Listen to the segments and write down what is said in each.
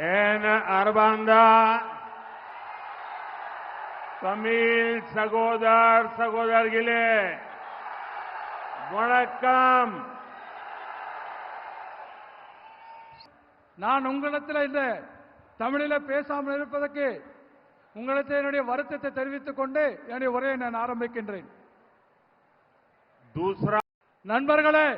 N અરબાંદા Tamil સગોદર સગોદરગિલે வணக்கம் நான் உங்களிடத்தில் இந்த தமிழில் பேசாமல் இருப்பதற்கு உங்களுக்கு என்னுடைய வருத்தத்தை தெரிவித்துக் கொண்டு என்னுடைய உரையை நான் ஆரம்பிக்கின்றேன். நண்பர்களே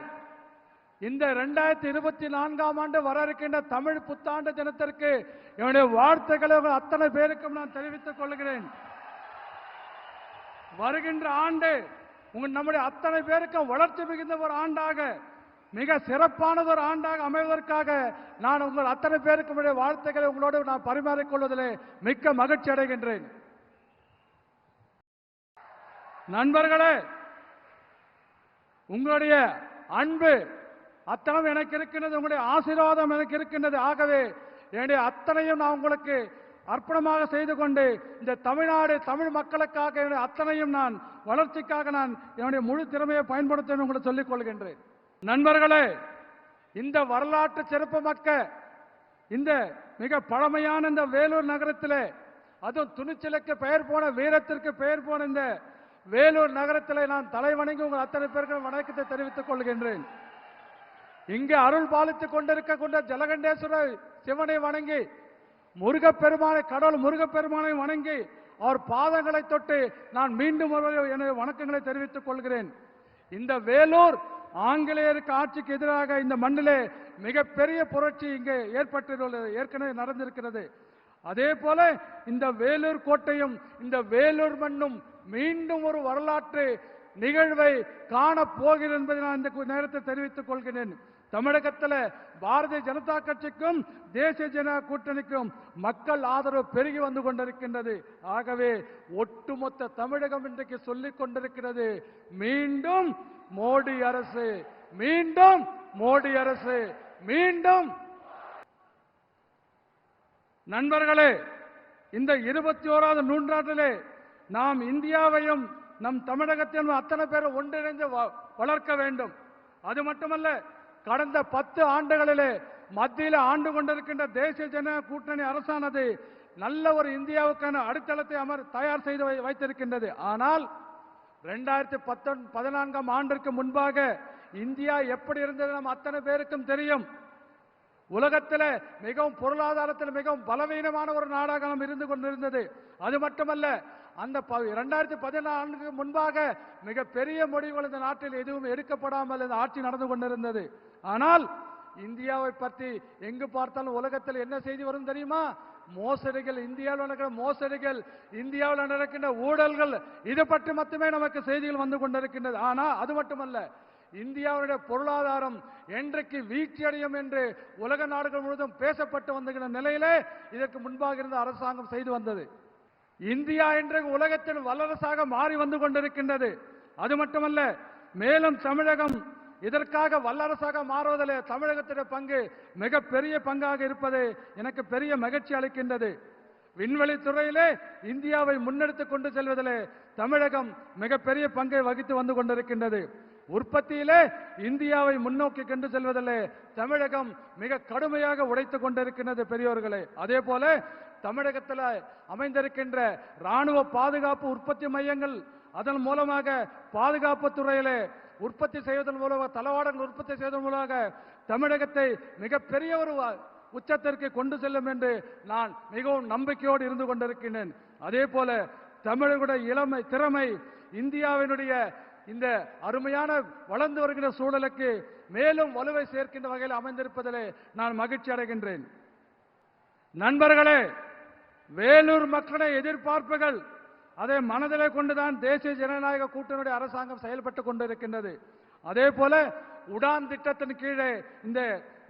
இந்த இரண்டாயிரத்தி இருபத்தி நான்காம் ஆண்டு வர இருக்கின்ற தமிழ் புத்தாண்டு தினத்திற்கு என்னுடைய வாழ்த்துக்களை உங்கள் அத்தனை பேருக்கும் நான் தெரிவித்துக் கொள்கிறேன். வருகின்ற ஆண்டு உங்கள் நம்முடைய அத்தனை பேருக்கும் வளர்ச்சி மிகுந்த ஒரு ஆண்டாக மிக சிறப்பானது ஒரு ஆண்டாக அமைவதற்காக நான் உங்கள் அத்தனை பேருக்கும் என்னுடைய வாழ்த்துக்களை உங்களோடு நான் பரிமாறிக்கொள்வதிலே மிக்க மகிழ்ச்சி அடைகின்றேன். நண்பர்களே உங்களுடைய அன்பு அத்தனம் எனக்கு இருக்கின்றது உங்களுடைய ஆசீர்வாதம் எனக்கு இருக்கின்றது. ஆகவே என்னுடைய அத்தனையும் நான் உங்களுக்கு அர்ப்பணமாக செய்து கொண்டு இந்த தமிழ்நாடு தமிழ் மக்களுக்காக என்னுடைய அத்தனையும் நான் வளர்ச்சிக்காக நான் என்னுடைய முழு திறமையை பயன்படுத்தணும் உங்களுக்கு சொல்லிக் கொள்கின்றேன். நண்பர்களே இந்த வரலாற்று சிறப்பு மக்க இந்த மிக பழமையான இந்த வேலூர் நகரத்தில் அதுவும் துணிச்சலுக்கு பெயர் போன வீரத்திற்கு பெயர் போன இந்த வேலூர் நகரத்தில் நான் தலை வணங்கி உங்கள் அத்தனை பேருக்கு வணக்கத்தை தெரிவித்துக் கொள்கின்றேன். இங்கு அருள் பாலித்துக் கொண்டிருக்கக்கூடிய ஜலகண்டேஸ்வரர் சிவனை வணங்கி முருகப்பெருமானை கடவுள் முருகப்பெருமானை வணங்கி அவர் பாதங்களை தொட்டு நான் மீண்டும் ஒரு எனது வணக்கங்களை தெரிவித்துக் கொள்கிறேன். இந்த வேலூர் ஆங்கிலேயருக்கு ஆட்சிக்கு எதிராக இந்த மண்ணிலே மிகப்பெரிய புரட்சி இங்கே ஏற்பட்டுள்ளது ஏற்கனவே நடந்திருக்கிறது. அதே போல இந்த வேலூர் கோட்டையும் இந்த வேலூர் மண்ணும் மீண்டும் ஒரு வரலாற்று நிகழ்வை காணப் போகிறேன் என்பதை நான் இந்த நேரத்தில் தெரிவித்துக் கொள்கிறேன். தமிழகத்தில் பாரதிய ஜனதா கட்சிக்கும் தேசிய ஜன கூட்டணிக்கும் மக்கள் ஆதரவு பெருகி வந்து கொண்டிருக்கின்றது. ஆகவே ஒட்டுமொத்த தமிழகம் இன்றைக்கு சொல்லிக் கொண்டிருக்கிறது மீண்டும் மோடி அரசு மீண்டும் மோடி அரசு மீண்டும். நண்பர்களே இந்த இருபத்தி ஓராவது நூற்றாண்டிலே நாம் இந்தியாவையும் நம் தமிழகத்தையும் அத்தனை பேரும் ஒன்றிணைந்து வ- வளர்க்க வேண்டும். அது மட்டுமல்ல கடந்த பத்து ஆண்டுகளிலே மத்தியில் ஆண்டு கொண்டிருக்கின்ற தேசிய ஜன கூட்டணி அரசானது நல்ல ஒரு இந்தியாவுக்கான அடித்தளத்தை அமர் தயார் செய்து வை- வைத்திருக்கின்றது. ஆனால் ரெண்டாயிரத்தி பத்தொன் பதினான்காம் ஆண்டிற்கு முன்பாக இந்தியா எப்படி இருந்தது நம்ம அத்தனை பேருக்கும் தெரியும். உலகத்தில் மிகவும் பொருளாதாரத்தில் மிகவும் பலவீனமான ஒரு நாடாக நாம் இருந்து கொண்டிருந்தது. அது மட்டுமல்ல அந்த இரண்டாயிரத்தி பதினான்கு முன்பாக மிகப்பெரிய முடிவுகள் இந்த நாட்டில் எதுவும் எடுக்கப்படாமல் இந்த ஆட்சி நடந்து கொண்டிருந்தது. ஆனால் இந்தியாவை பற்றி எங்கு பார்த்தாலும் உலகத்தில் என்ன செய்தி வரும் தெரியுமா? மோசடிகள் இந்தியாவில் நடக்கிற மோசடிகள் இந்தியாவில் நடக்கின்ற ஊழல்கள் இது பற்றி மட்டுமே நமக்கு செய்திகள் வந்து கொண்டிருக்கின்றது. ஆனால் அது மட்டுமல்ல இந்தியாவுடைய பொருளாதாரம் என்றைக்கு வீழ்ச்சியடையும் என்று உலக நாடுகள் முழுவதும் பேசப்பட்டு வந்துகின்ற நிலையிலே இதற்கு முன்பாக இருந்த அரசாங்கம் செய்து வந்தது. இந்தியா இன்றைக்கு உலகத்தில் வல்லரசாக மாறி வந்து கொண்டிருக்கின்றது. அது மட்டுமல்ல மேலும் தமிழகம் இதற்காக வல்லரசாக மாறுவதிலே தமிழகத்தின் பங்கு மிக பெரிய பங்காக இருப்பது எனக்கு பெரிய மகிழ்ச்சி அளிக்கின்றது. விண்வெளி துறையிலே இந்தியாவை முன்னெடுத்துக் கொண்டு செல்வதிலே தமிழகம் மிகப்பெரிய பங்கை வகித்து வந்து கொண்டிருக்கின்றது. உற்பத்தியிலே இந்தியாவை முன்னோக்கி கொண்டு செல்வதிலே தமிழகம் மிக கடுமையாக உடைத்துக் கொண்டிருக்கின்றது பெரியோர்களே. அதே போல தமிழகத்தில் அமைந்திருக்கின்ற ராணுவ பாதுகாப்பு உற்பத்தி மையங்கள் அதன் மூலமாக பாதுகாப்பு துறையிலே உற்பத்தி செய்வதன் மூலமாக தளவாடங்கள் உற்பத்தி செய்வதன் மூலமாக தமிழகத்தை மிகப்பெரிய ஒரு வ- உச்சத்திற்கு கொண்டு செல்லும் என்று நான் மிகவும் நம்பிக்கையோடு இருந்து கொண்டிருக்கின்றேன். அதே போல தமிழர்களுடைய இளமை திறமை இந்தியாவினுடைய இந்த அருமையான வளர்ந்து வருகின்ற சூழலுக்கு மேலும் வலுவை சேர்க்கின்ற வகையில் அமைந்திருப்பதிலே நான் மகிழ்ச்சி அடைகின்றேன். நண்பர்களே வேலூர் மக்களுடைய எதிர்பார்ப்புகள் அதை மனதிலே கொண்டுதான் தேசிய ஜனநாயக கூட்டணியுடைய அரசாங்கம் செயல்பட்டு கொண்டிருக்கின்றது. அதே போல உடான் திட்டத்தின் கீழே இந்த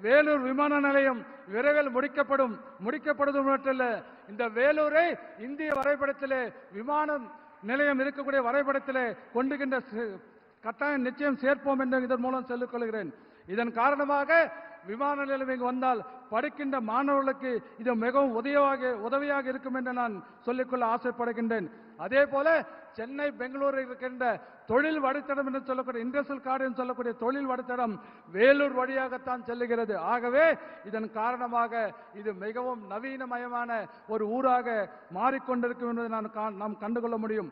வேலூர் விமான நிலையம் விரைவில் முடிக்கப்படும் முடிக்கப்படுவது மட்டுமல்ல இந்த வேலூரை இந்திய வரைபடத்திலே விமானம் நிலையம் இருக்கக்கூடிய வரைபடத்திலே கொண்டுகின்ற கட்டாயம் நிச்சயம் சேர்ப்போம் என்று இதன் மூலம் சொல்லிக் கொள்கிறேன். இதன் காரணமாக விமான நிலையம் இங்கு வந்தால் படிக்கின்ற மாணவர்களுக்கு இது மிகவும் உதவியாக உதவியாக இருக்கும் என்று நான் சொல்லிக்கொள்ள ஆசைப்படுகின்றேன். அதே போல சென்னை பெங்களூரில் இருக்கின்ற தொழில் வடித்தடம் என்று சொல்லக்கூடிய இண்டஸ்ட்ரியல் கார்டு என்று சொல்லக்கூடிய தொழில் வடித்தடம் வேலூர் வழியாகத்தான் செல்லுகிறது. ஆகவே இதன் காரணமாக இது மிகவும் நவீனமயமான ஒரு ஊராக மாறிக்கொண்டிருக்கும் என்பதை நான் நாம் கண்டுகொள்ள முடியும்.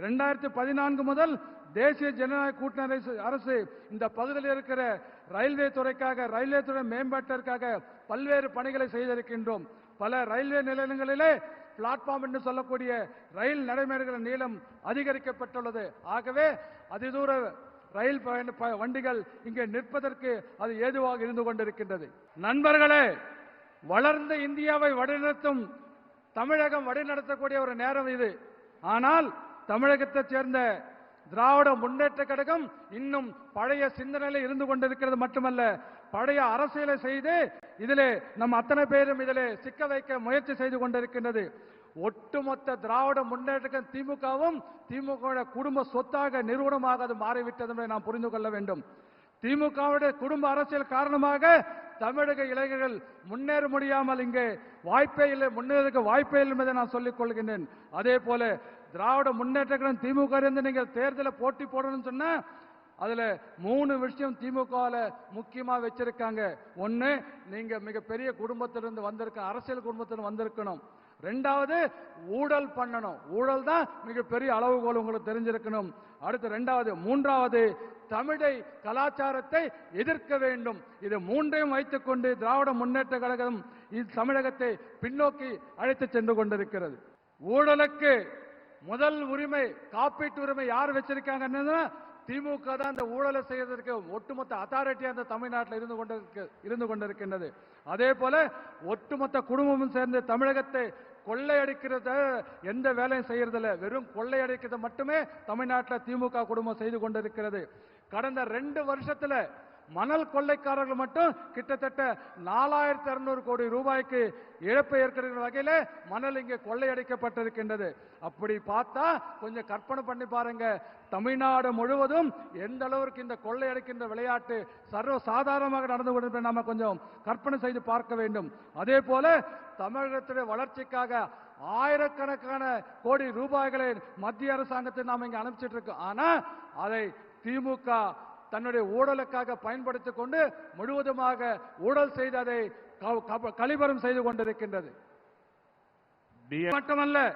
இரண்டாயிரத்தி பதினான்கு முதல் தேசிய ஜனநாயக கூட்டணி அரசு அரசு இந்த பகுதியில் இருக்கிற ரயில்வே துறைக்காக ரயில்வே துறை மேம்பாட்டிற்காக பல்வேறு பணிகளை செய்திருக்கின்றோம். பல ரயில்வே நிலையங்களிலே பிளாட்ஃபார்ம் என்று சொல்லக்கூடிய ரயில் நடைமுறைகளின் நீளம் அதிகரிக்கப்பட்டுள்ளது. ஆகவே அதிதூர ரயில் பயண- ப- வண்டிகள் இங்கே நிற்பதற்கு அது ஏதுவாக இருந்து கொண்டிருக்கின்றது. நண்பர்களே வளர்ந்த இந்தியாவை வழிநடத்தும் தமிழகம் வழிநடத்தக்கூடிய ஒரு நேரம் இது. ஆனால் தமிழகத்தைச் சேர்ந்த திராவிட முன்னேற்ற கழகம் இன்னும் பழைய சிந்தனையில இருந்து கொண்டிருக்கிறது மட்டுமல்ல பழைய அரசியலை செய்து இதிலே நம் அத்தனை பேரும் இதிலே சிக்க வைக்க முயற்சி செய்து கொண்டிருக்கின்றது. ஒட்டுமொத்த திராவிட முன்னேற்ற திமுகவும் திமுக குடும்ப சொத்தாக நிறுவனமாக அது மாறிவிட்டது என்பதை நாம் புரிந்து கொள்ள வேண்டும். திமுகவுடைய குடும்ப அரசியல் காரணமாக தமிழக இளைஞர்கள் முன்னேற முடியாமல் இங்கே வாய்ப்பே இல்லை முன்னேறதுக்கு வாய்ப்பே இல்லை என்பதை நான் சொல்லிக் கொள்கின்றேன். அதே போல திராவிட முன்னேற்ற கழகம் திமுக இருந்து நீங்கள் தேர்தலை போட்டி போடணும்னு சொன்னா அதுல மூணு விஷயம் திமுகவில் முக்கியமா வச்சிருக்காங்க. ஒண்ணு நீங்க மிகப்பெரிய குடும்பத்திலிருந்து வந்திருக்க அரசியல் குடும்பத்தில் வந்திருக்கணும். ரெண்டாவது ஊழல் பண்ணணும். ஊழல் தான் மிகப்பெரிய அளவுகோல் உங்களுக்கு தெரிஞ்சிருக்கணும். அடுத்து ரெண்டாவது மூன்றாவது தமிழை கலாச்சாரத்தை எதிர்க்க வேண்டும். இது மூன்றையும் வைத்துக்கொண்டு திராவிட முன்னேற்ற கழகம் இது தமிழகத்தை பின்னோக்கி அழைத்து சென்று கொண்டிருக்கிறது. ஊழலுக்கு முதல் உரிமை காப்பீட்டு உரிமை யார் வச்சிருக்காங்கன்னா திமுக தான் அந்த ஊழலை செய்வதற்கு ஒட்டுமொத்த அத்தாரிட்டி அந்த தமிழ்நாட்டில் இருந்து கொண்டிருக்கு இருந்து கொண்டிருக்கின்றது. அதே போல ஒட்டுமொத்த குடும்பமும் சேர்ந்து தமிழகத்தை கொள்ளையடிக்கிறத எந்த வேலையும் செய்யறதில்ல. வெறும் கொள்ளையடிக்கிறத மட்டுமே தமிழ்நாட்டில் திமுக குடும்பம் செய்து கொண்டிருக்கிறது. கடந்த ரெண்டு வருஷத்துல மணல் கொள்ளைக்காரர்கள் மட்டும் கிட்டத்தட்ட நாலாயிரத்தி அறுநூறு கோடி ரூபாய்க்கு இழப்பு ஏற்படுகிற வகையில் மணல் இங்கே கொள்ளையடிக்கப்பட்டிருக்கின்றது. அப்படி பார்த்தா கொஞ்சம் கற்பனை பண்ணி பாருங்க. தமிழ்நாடு முழுவதும் எந்த அளவிற்கு இந்த கொள்ளையடிக்கின்ற விளையாட்டு சர்வ சாதாரணமாக நடந்து கொண்டிருப்பதை நாம கொஞ்சம் கற்பனை செய்து பார்க்க வேண்டும். அதே போல தமிழகத்துடைய வளர்ச்சிக்காக ஆயிரக்கணக்கான கோடி ரூபாய்களை மத்திய அரசாங்கத்தை நாம் இங்கே அனுப்பிச்சிட்டு இருக்கோம். ஆனால் அதை திமுக தன்னுடைய ஊழலுக்காக பயன்படுத்திக் கொண்டு முழுவதுமாக ஊழல் செய்து அதை க- க- கழிவறம் செய்து கொண்டிருக்கின்றது. மட்டுமல்ல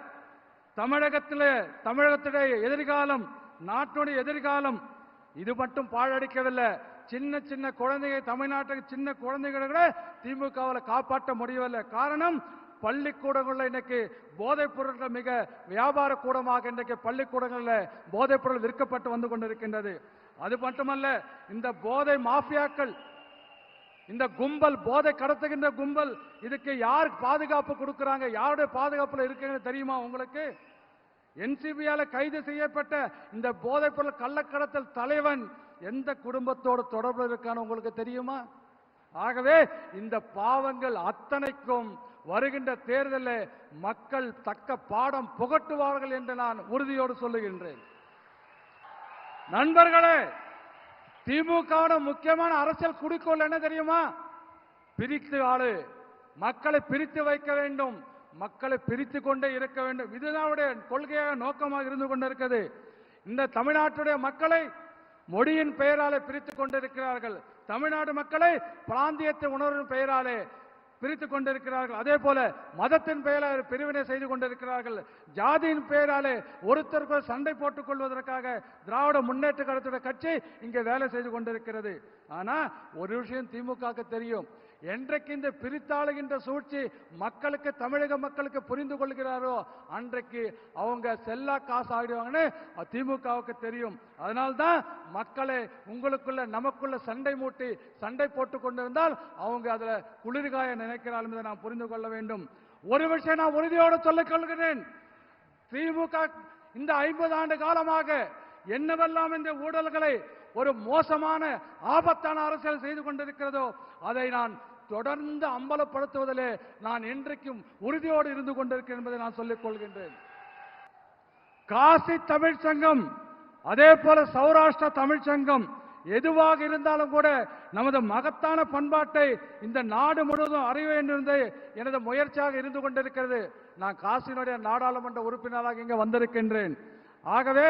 தமிழகத்திலே தமிழகத்துடைய எதிர்காலம் நாட்டுடைய எதிர்காலம் இது மட்டும் பாழடிக்கவில்லை. சின்ன சின்ன குழந்தைங்க தமிழ்நாட்டுக்கு சின்ன குழந்தைகளை கூட திமுகவில் காப்பாற்ற முடியவில்லை. காரணம் பள்ளிக்கூடங்களில் இன்னைக்கு போதைப் பொருட்கள் மிக வியாபார கூடமாக இன்றைக்கு பள்ளிக்கூடங்களில் போதைப் பொருள் விற்கப்பட்டு வந்து கொண்டிருக்கின்றது. அது மட்டுமல்ல இந்த போதை மாஃபியாக்கள் இந்த கும்பல் போதை கடத்துகின்ற கும்பல் இதுக்கு யார் பாதுகாப்பு கொடுக்கிறாங்க யாருடைய பாதுகாப்புல இருக்குன்னு தெரியுமா உங்களுக்கு? என்சிபியால கைது செய்யப்பட்ட இந்த போதைப் பொருள் கள்ளக்கடத்தல் தலைவன் எந்த குடும்பத்தோடு தொடர்பு இருக்கான்னு உங்களுக்கு தெரியுமா? ஆகவே இந்த பாவங்கள் அத்தனைக்கும் வருகின்ற தேர்தலில் மக்கள் தக்க பாடம் புகட்டுவார்கள் என்று நான் உறுதியோடு சொல்லுகின்றேன். நண்பர்களே திமுக முக்கியமான அரசியல் குறிக்கோள் என்ன தெரியுமா? பிரித்து ஆளு. மக்களை பிரித்து வைக்க வேண்டும். மக்களை பிரித்து கொண்டே இருக்க வேண்டும். இதுதான் கொள்கையாக நோக்கமாக இருந்து கொண்டிருக்கிறது. இந்த தமிழ்நாட்டுடைய மக்களை மொழியின் பெயராலே பிரித்துக் கொண்டிருக்கிறார்கள். தமிழ்நாடு மக்களை பிராந்தியத்தை உணர்வின் பெயராலே பிரித்துக் கொண்டிருக்கிறார்கள். அதே போல மதத்தின் பெயரால் பிரிவினை செய்து கொண்டிருக்கிறார்கள். ஜாதியின் பெயராலே ஒருத்தருக்கு சண்டை போட்டுக் கொள்வதற்காக திராவிட முன்னேற்ற கழகத்துடைய கட்சி இங்கே வேலை செய்து கொண்டிருக்கிறது. ஆனா ஒரு விஷயம் திமுகவுக்கு தெரியும். என்றைக்கு இந்த பிரித்தாளுகின்ற சூழ்ச்சி மக்களுக்கு தமிழக மக்களுக்கு புரிந்து கொள்கிறாரோ அன்றைக்கு அவங்க செல்லா காசு ஆகிடுவாங்கன்னு திமுகவுக்கு தெரியும். அதனால்தான் மக்களை உங்களுக்குள்ள நமக்குள்ள சண்டை மூட்டி சண்டை போட்டு கொண்டிருந்தால் அவங்க அதுல குளிர்காய நினைக்கிறார்கள் என்பதை நாம் புரிந்து கொள்ள வேண்டும். ஒரு விஷயம் நான் உறுதியோடு சொல்லிக் கொள்கிறேன். திமுக இந்த ஐம்பது ஆண்டு காலமாக என்னவெல்லாம் இந்த ஊழல்களை ஒரு மோசமான ஆபத்தான அரசியல் செய்து கொண்டிருக்கிறதோ அதை நான் தொடர்ந்து அம்பலப்படுத்துவதிலே நான் என்றைக்கும் உறுதியோடு இருந்து கொண்டிருக்கிறேன் என்பதை நான் சொல்லிக் கொள்கின்றேன். காசி தமிழ் சங்கம் அதே போல சௌராஷ்டிர தமிழ் சங்கம் எதுவாக இருந்தாலும் கூட நமது மகத்தான பண்பாட்டை இந்த நாடு முழுவதும் அறிய வேண்டும் எனது முயற்சியாக இருந்து கொண்டிருக்கிறது. நான் காசினுடைய நாடாளுமன்ற உறுப்பினராக இங்கே வந்திருக்கின்றேன். ஆகவே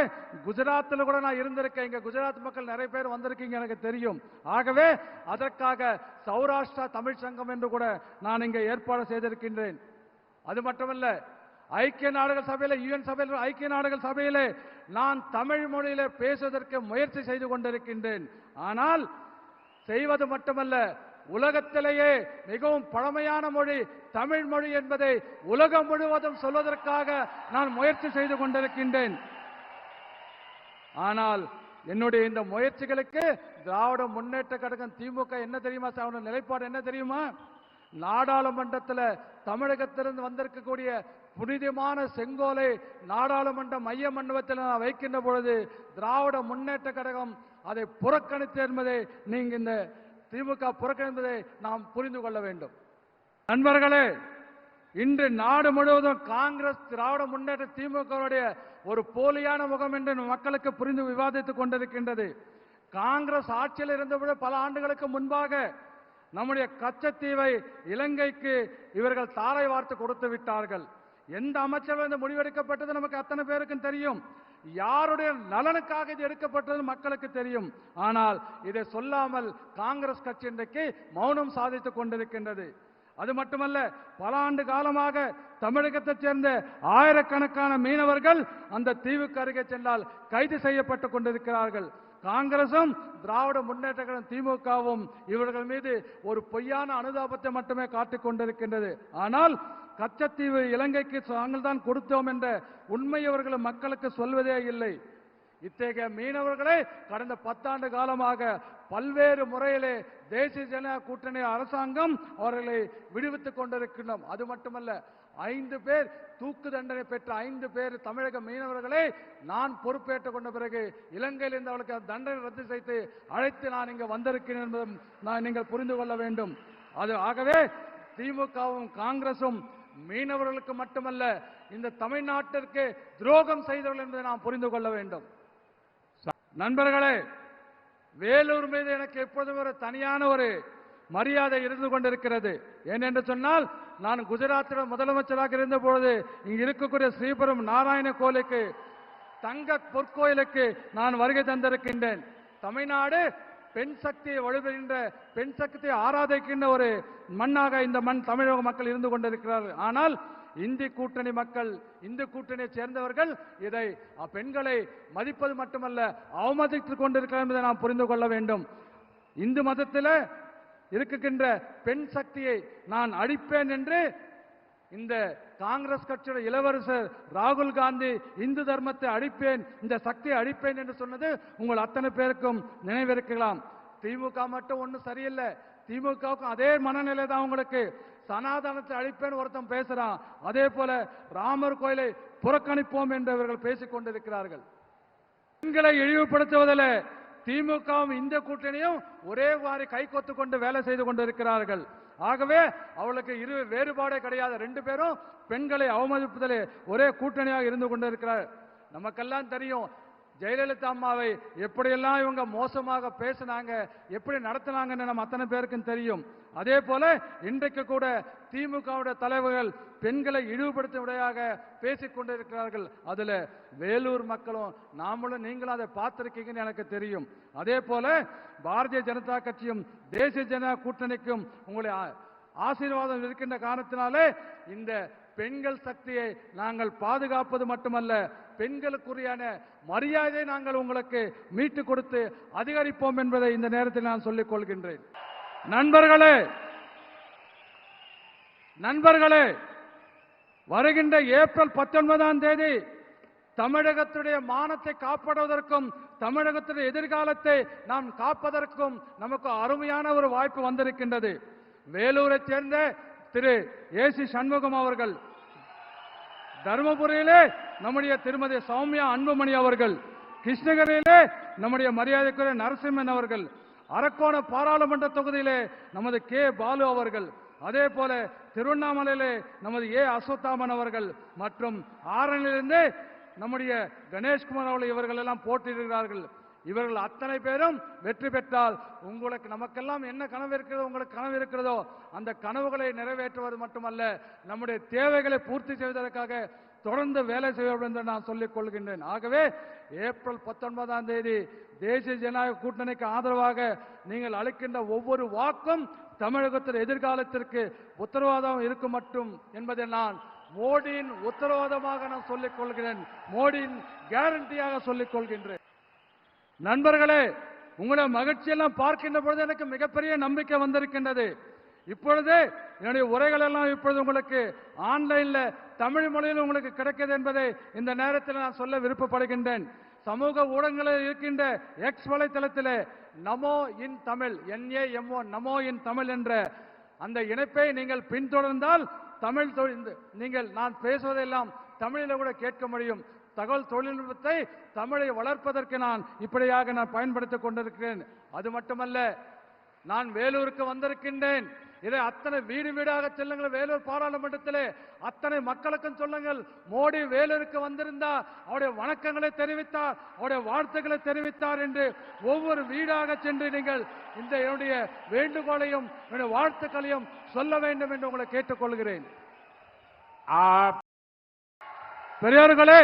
குஜராத்தில் கூட நான் இருந்திருக்கேன். இங்க குஜராத் மக்கள் நிறைய பேர் வந்திருக்கீங்க எனக்கு தெரியும். ஆகவே அதற்காக சௌராஷ்டிரா தமிழ் சங்கம் என்று கூட நான் இங்கே ஏற்பாடு செய்திருக்கின்றேன். அது மட்டுமல்ல ஐக்கிய நாடுகள் சபையில யுஎன் சபையில் ஐக்கிய நாடுகள் சபையிலே நான் தமிழ் மொழியில பேசுவதற்கு முயற்சி செய்து கொண்டிருக்கின்றேன். ஆனால் செய்வது மட்டுமல்ல உலகத்திலேயே மிகவும் பழமையான மொழி தமிழ் மொழி என்பதை உலகம் முழுவதும் சொல்வதற்காக நான் முயற்சி செய்து கொண்டிருக்கின்றேன். ஆனால் என்னுடைய இந்த முயற்சிகளுக்கு திராவிட முன்னேற்ற கழகம் திமுக என்ன தெரியுமா சார்? அவனோட நிலைப்பாடு என்ன தெரியுமா? நாடாளுமன்றத்தில் தமிழகத்திலிருந்து வந்திருக்கக்கூடிய புனிதமான செங்கோலை நாடாளுமன்ற மைய மண்டபத்தில் நான் வைக்கின்ற பொழுது திராவிட முன்னேற்ற கழகம் அதை புறக்கணித்து என்பதை நீங்க இந்த திமுக புறக்கணிப்பதை நாம் புரிந்து கொள்ள வேண்டும். நண்பர்களே இன்று நாடு முழுவதும் காங்கிரஸ் திராவிட முன்னேற்ற திமுகவுடைய ஒரு போலியான முகம் என்று மக்களுக்கு புரிந்து விவாதித்துக் கொண்டிருக்கின்றது. காங்கிரஸ் ஆட்சியில் இருந்தபோது பல ஆண்டுகளுக்கு முன்பாக நம்முடைய கச்சத்தீவை இலங்கைக்கு இவர்கள் தாரை வார்த்து கொடுத்து விட்டார்கள். எந்த அமைச்சர்கள் இந்த முடிவெடுக்கப்பட்டது நமக்கு அத்தனை பேருக்கும் தெரியும். யாருடைய நலனுக்காக இது எடுக்கப்பட்டது மக்களுக்கு தெரியும். ஆனால் இதை சொல்லாமல் காங்கிரஸ் கட்சி இன்றைக்கு மௌனம் சாதித்துக் கொண்டிருக்கின்றது. அது மட்டுமல்ல பல ஆண்டு காலமாக தமிழகத்தைச் சேர்ந்த ஆயிரக்கணக்கான மீனவர்கள் அந்த தீவுக்கு அருகே சென்றால் கைது செய்யப்பட்டுக் கொண்டிருக்கிறார்கள். காங்கிரசும் திராவிட முன்னேற்ற கழகம் திமுகவும் இவர்கள் மீது ஒரு பொய்யான அனுதாபத்தை மட்டுமே காட்டிக் கொண்டிருக்கின்றது. ஆனால் கச்சத்தீவு இலங்கைக்கு நாங்கள் தான் கொடுத்தோம் என்ற உண்மை அவர்கள் மக்களுக்கு சொல்வதே இல்லை. இத்தகைய மீனவர்களை கடந்த பத்தாண்டு காலமாக பல்வேறு முறையிலே தேசிய ஜன கூட்டணி அரசாங்கம் அவர்களை விடுவித்துக் கொண்டிருக்கின்றோம். அது மட்டுமல்ல ஐந்து பேர் தூக்கு தண்டனை பெற்ற ஐந்து பேர் தமிழக மீனவர்களை நான் பொறுப்பேற்றுக் கொண்ட பிறகு இலங்கையில் இருந்து அவளுக்கு தண்டனை ரத்து செய்து அழைத்து நான் இங்கு வந்திருக்கிறேன் என்பதும் நான் நீங்கள் புரிந்து கொள்ள வேண்டும். அது ஆகவே திமுகவும் காங்கிரசும் மீனவர்களுக்கு மட்டுமல்ல இந்த தமிழ்நாட்டிற்கு துரோகம் செய்தவர்கள் என்பதை நாம் புரிந்து கொள்ள வேண்டும். நண்பர்களே வேலூர் மீது எனக்கு எப்போதும் ஒரு தனியான ஒரு மரியாதை இருந்து கொண்டிருக்கிறது. ஏனென்று சொன்னால் நான் குஜராத்தில் முதலமைச்சராக இருந்த பொழுது இங்கு இருக்கக்கூடிய ஸ்ரீபுரம் நாராயண கோயிலுக்கு தங்க பொற்கோயிலுக்கு நான் வருகை தந்திருக்கின்றேன். தமிழ்நாடு பெண் சக்தியை வலுப்பெறுகின்ற பெண் சக்தியை ஆராதிக்கின்ற ஒரு மண்ணாக இந்த மண் தமிழக மக்கள் இருந்து கொண்டிருக்கிறார்கள். ஆனால் இந்தி கூட்டணி மக்கள் இந்து கூட்டணியை சேர்ந்தவர்கள் இதை பெண்களை மதிப்பது மட்டுமல்ல அவமதித்துக் கொண்டிருக்கிறார் என்பதை நாம் புரிந்து கொள்ள வேண்டும். இந்து மதத்தில் இருக்கின்ற பெண் சக்தியை நான் அழிப்பேன் என்று இந்த காங்கிரஸ் கட்சியோட இளவரசர் ராகுல் காந்தி இந்து தர்மத்தை அழிப்பேன் இந்த சக்தியை அழிப்பேன் என்று சொன்னது உங்கள் அத்தனை பேருக்கும் நினைவிருக்கலாம். திமுக மட்டும் ஒன்றும் சரியில்லை. திமுகவுக்கும் அதே மனநிலை தான் உங்களுக்கு. சனாதனத்தை அழிப்பேன் ஒருத்தன் பேசுறான். அதே போல ராமர் கோயிலை புறக்கணிப்போம் என்றவர்கள் பேசிக் கொண்டிருக்கிறார்கள். பெண்களை இழிவுபடுத்துவதில் திமுகவும் இந்த கூட்டணியும் ஒரே வாரி கை கொத்து கொண்டு வேலை செய்து கொண்டிருக்கிறார்கள். ஆகவே அவளுக்கு இரு வேறுபாடே கிடையாது. ரெண்டு பேரும் பெண்களை அவமதிப்பதிலே ஒரே கூட்டணியாக இருந்து கொண்டிருக்கிறார். நமக்கெல்லாம் தெரியும் ஜெயலலிதா அம்மாவை எப்படியெல்லாம் இவங்க மோசமாக பேசினாங்க எப்படி நடத்தினாங்கன்னு நம்ம அத்தனை பேருக்கும் தெரியும். அதே போல இன்றைக்கு கூட திமுகவுடைய தலைவர்கள் பெண்களை இழிவுபடுத்துவதாக பேசிக் கொண்டிருக்கிறார்கள். அதுல வேலூர் மக்களும் நாமளும் நீங்களும் அதை பார்த்திருக்கீங்கன்னு எனக்கு தெரியும். அதே போல பாரதிய ஜனதா கட்சியும் தேசிய ஜனதா கூட்டணிக்கும் உங்களை ஆ- ஆசீர்வாதம் இருக்கின்ற காரணத்தினாலே இந்த பெண்கள் சக்தியை நாங்கள் பாதுகாப்பது மட்டுமல்ல பெண்களுக்குரியான மரியாதையை நாங்கள் உங்களுக்கு மீட்டுக் கொடுத்து அதிகரிப்போம் என்பதை இந்த நேரத்தில் நான் சொல்லிக் கொள்கின்றேன். நண்பர்களே நண்பர்களே வருகின்ற ஏப்ரல் பத்தொன்பதாம் தேதி தமிழகத்துடைய மானத்தை காப்பாடுவதற்கும் தமிழகத்துடைய எதிர்காலத்தை நாம் காப்பதற்கும் நமக்கு அருமையான ஒரு வாய்ப்பு வந்திருக்கின்றது. வேலூரை சேர்ந்த திரு. ஏசி சண்முகம் அவர்கள் தருமபுரியிலே நம்முடைய திருமதி சௌமியா அன்புமணி அவர்கள் கிருஷ்ணகிரியிலே நம்முடைய மரியாதைக்குரிய நரசிம்மன் அவர்கள் அரக்கோண பாராளுமன்ற தொகுதியிலே நமது கே. பாலு அவர்கள் அதே போல திருவண்ணாமலையிலே நமது ஏ. அசோத்தாமன் அவர்கள் மற்றும் ஆரணிலிருந்து நம்முடைய கணேஷ்குமார் அவர்கள் இவர்கள் எல்லாம் போட்டியிடுகிறார்கள். இவர்கள் அத்தனை பேரும் வெற்றி பெற்றால் உங்களுக்கு நமக்கெல்லாம் என்ன கனவு இருக்கிறதோ உங்களுக்கு கனவு இருக்கிறதோ அந்த கனவுகளை நிறைவேற்றுவது மட்டுமல்ல நம்முடைய தேவைகளை பூர்த்தி செய்வதற்காக தொடர்ந்து வேலை செய்வோம் என்று நான் சொல்லிக் கொள்கின்றேன். ஆகவே ஏப்ரல் பத்தொன்பதாம் தேதி தேசிய ஜனநாயக கூட்டணிக்கு ஆதரவாக நீங்கள் அளிக்கின்ற ஒவ்வொரு வாக்கும் தமிழகத்தின் எதிர்காலத்திற்கு உத்தரவாதம் இருக்கும் மட்டும் என்பதை நான் மோடியின் உத்தரவாதமாக நான் சொல்லிக் கொள்கிறேன். மோடியின் கேரண்டியாக சொல்லிக் கொள்கின்றேன். நண்பர்களே உங்களோட மகிழ்ச்சியெல்லாம் பார்க்கின்ற பொழுது எனக்கு மிகப்பெரிய நம்பிக்கை வந்திருக்கின்றது. இப்பொழுது என்னுடைய உரைகள் எல்லாம் இப்பொழுது உங்களுக்கு ஆன்லைன்ல தமிழ் மொழியில் உங்களுக்கு கிடைக்கிறது என்பதை இந்த நேரத்தில் நான் சொல்ல விருப்பப்படுகின்றேன். சமூக ஊடகங்களில் இருக்கின்ற எக்ஸ் வலைத்தளத்திலே நமோ இன் தமிழ் என்ஏஎம்ஓ நமோ இன் தமிழ் என்ற அந்த இணைப்பை நீங்கள் பின்தொடர்ந்தால் தமிழ் தொழில் நீங்கள் நான் பேசுவதெல்லாம் தமிழில் கூட கேட்க முடியும். தகவல் தொழில்நுட்பத்தை தமிழை வளர்ப்பதற்கு நான் இப்படியாக நான் பயன்படுத்திக் கொண்டிருக்கிறேன். அது மட்டுமல்ல நான் வேலூருக்கு வந்திருக்கின்றேன். இதை அத்தனை வீடு வீடாக செல்லுங்கள். வேலூர் பாராளுமன்றத்திலே அத்தனை மக்களுக்கும் சொல்லுங்கள். மோடி வேலூருக்கு வந்திருந்தா அவருடைய வணக்கங்களை தெரிவித்தார் அவருடைய வாழ்த்துக்களை தெரிவித்தார் என்று ஒவ்வொரு வீடாக சென்று நீங்கள் இந்த என்னுடைய வேண்டுகோளையும் என்னுடைய வாழ்த்துக்களையும் சொல்ல வேண்டும் என்று உங்களை கேட்டுக்கொள்கிறேன். आप பெரியோர்களே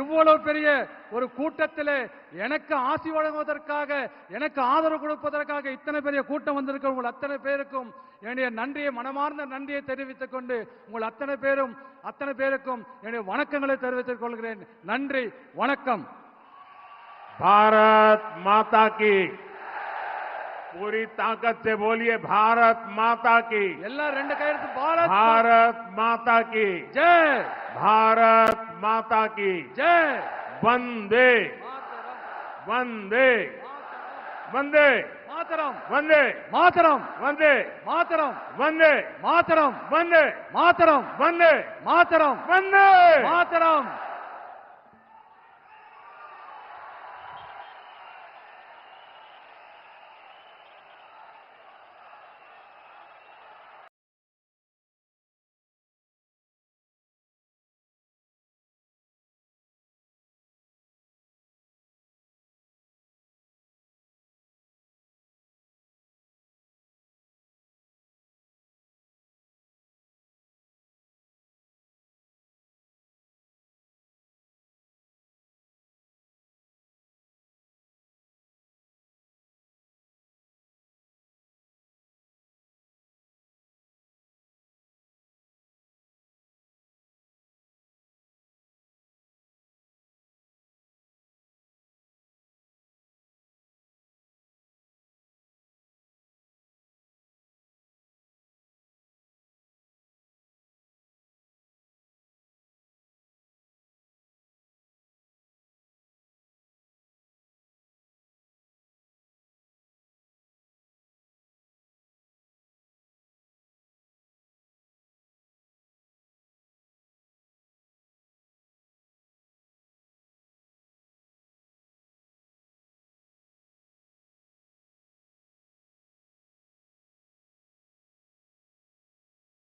இவ்வளவு பெரிய ஒரு கூட்டத்திலே எனக்கு ஆசி வழங்குவதற்காக எனக்கு ஆதரவு கொடுப்பதற்காக இத்தனை பெரிய கூட்டம் வந்திருக்க உங்கள் அத்தனை பேருக்கும் என்னுடைய நன்றியை மனமார்ந்த நன்றியை தெரிவித்துக் கொண்டு உங்கள் அத்தனை பேரும் அத்தனை பேருக்கும் என்னுடைய வணக்கங்களை தெரிவித்துக் கொள்கிறேன் நன்றி வணக்கம் भारत माता की पूरी ताकत से बोलिए भारत माता की எல்லாம் ரெண்டு கையெழுத்து பாரத் भारत माता की ஜெய் भारत माता की ஜெய் வந்தே. வந்தே. வந்தே. மாத்தரம். வந்தே. மாத்தரம். வந்தே. மாத்தரம். வந்தே. மாத்தரம். வந்தே. மாத்தரம். வந்தே. மாத்தரம். வந்தே. மாத்தரம்.